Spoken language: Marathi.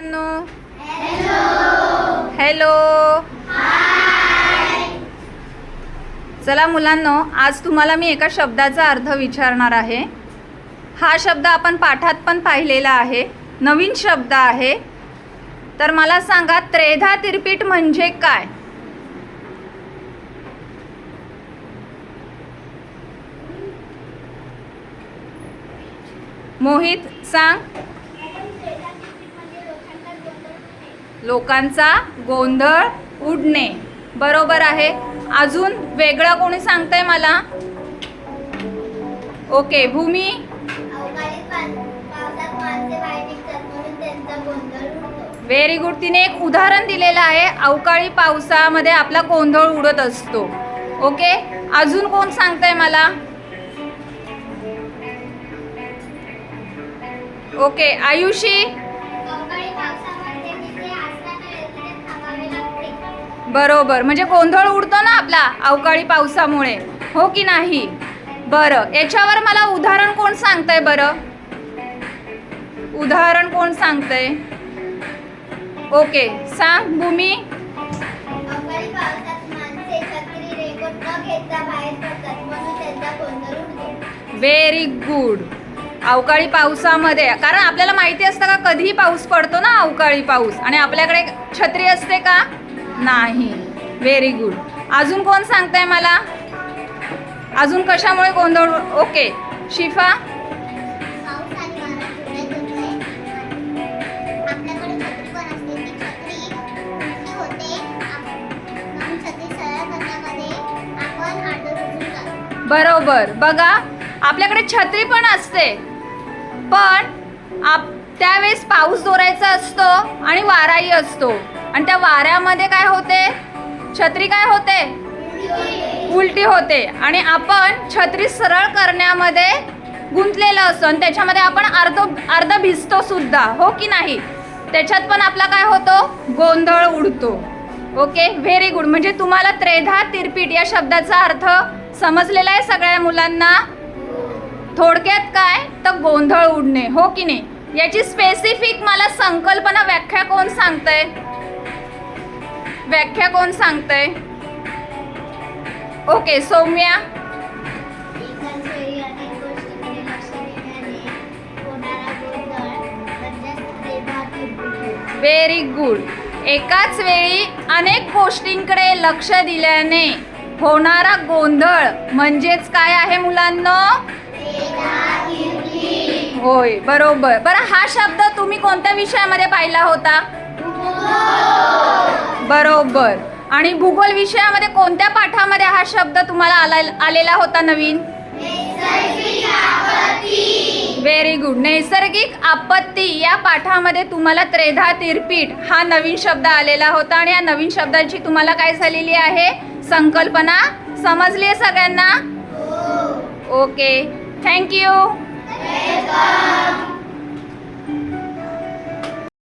हॅलो. चला मुलांनो आज तुम्हाला मी एका शब्दाचा अर्थ विचारणार आहे. हा शब्द आपण पाठात पण पाहिलेला आहे. नवीन शब्द आहे. तर मला सांगा त्रेधा तिरपीट म्हणजे काय? मोहित सांग. लोकांचा गोंधळ उडणे. बरोबर आहे. अजून वेगळं कोणी सांगतंय मला? ओके भूमी. व्हेरी गुड तिने एक उदाहरण दिलेलं आहे. अवकाळी पावसामध्ये आपला गोंधळ उडत असतो. ओके? अजून कोण सांगतंय मला? ओके आयुषी? बरोबर. म्हणजे गोंधळ उडतो ना आपला अवकाळी पावसामुळे. हो की नाही? बरं. याच्यावर मला उदाहरण कोण सांगतंय बरं? उदाहरण कोण सांगतंय? ओके. सांग भूमी. व्हेरी गुड अवकाळी पावसामध्ये कारण आपल्याला माहिती असतं का कधीही पाऊस पडतो ना अवकाळी पाऊस? आणि आपल्याकडे छत्री असते का? नाही. व्हेरी गुड अजून कोण सांगताय मला? अजून कशामुळे गोंधळ? ओके शिफा? बरोबर. बघा आपल्याकडे छत्री पण असते. पण आप त्यावेळेस पाऊस जोरायचा असतो आणि वाराही असतो. आणि त्या वाऱ्यामध्ये काय होते? छत्री काय होते? उलटी होते. आणि आपण छत्री सरळ करण्यामध्ये गुंतलेलं असतो. आणि त्याच्यामध्ये आपण अर्ध अर्ध भिजतो सुद्धा. हो की नाही? त्याच्यात पण आपला काय होतो? गोंधळ उडतो. ओके? व्हेरी गुड म्हणजे तुम्हाला त्रेधा तिरपीट या शब्दाचा अर्थ समजलेला आहे सगळ्या मुलांना? थोडक्यात काय? तर गोंधळ उडणे. हो की नाही? याची स्पेसिफिक मला संकल्पना व्याख्या कोण सांगतंय? व्याख्या कोण सांगतंय? ओके सौम्या. व्हेरी गुड एकाच वेळी अनेक गोष्टींकडे लक्ष दिल्याने होणारा गोंधळ म्हणजेच काय आहे मुलांना? होय बरोबर. बरं हा शब्द तुम्ही कोणत्या विषयामध्ये पाहिला होता? बरोबर. आणि भूगोल विषयामध्ये कोणत्या पाठामध्ये हा शब्द तुम्हाला आला आलेला होता नवीन? व्हेरी गुड नैसर्गिक आपत्ती या पाठामध्ये तुम्हाला त्रेधा तिरपीट हा नवीन शब्द आलेला होता आणि या नवीन शब्दाची तुम्हाला काय झालेली आहे? संकल्पना. समजली आहे सगळ्यांना ओके थँक्यू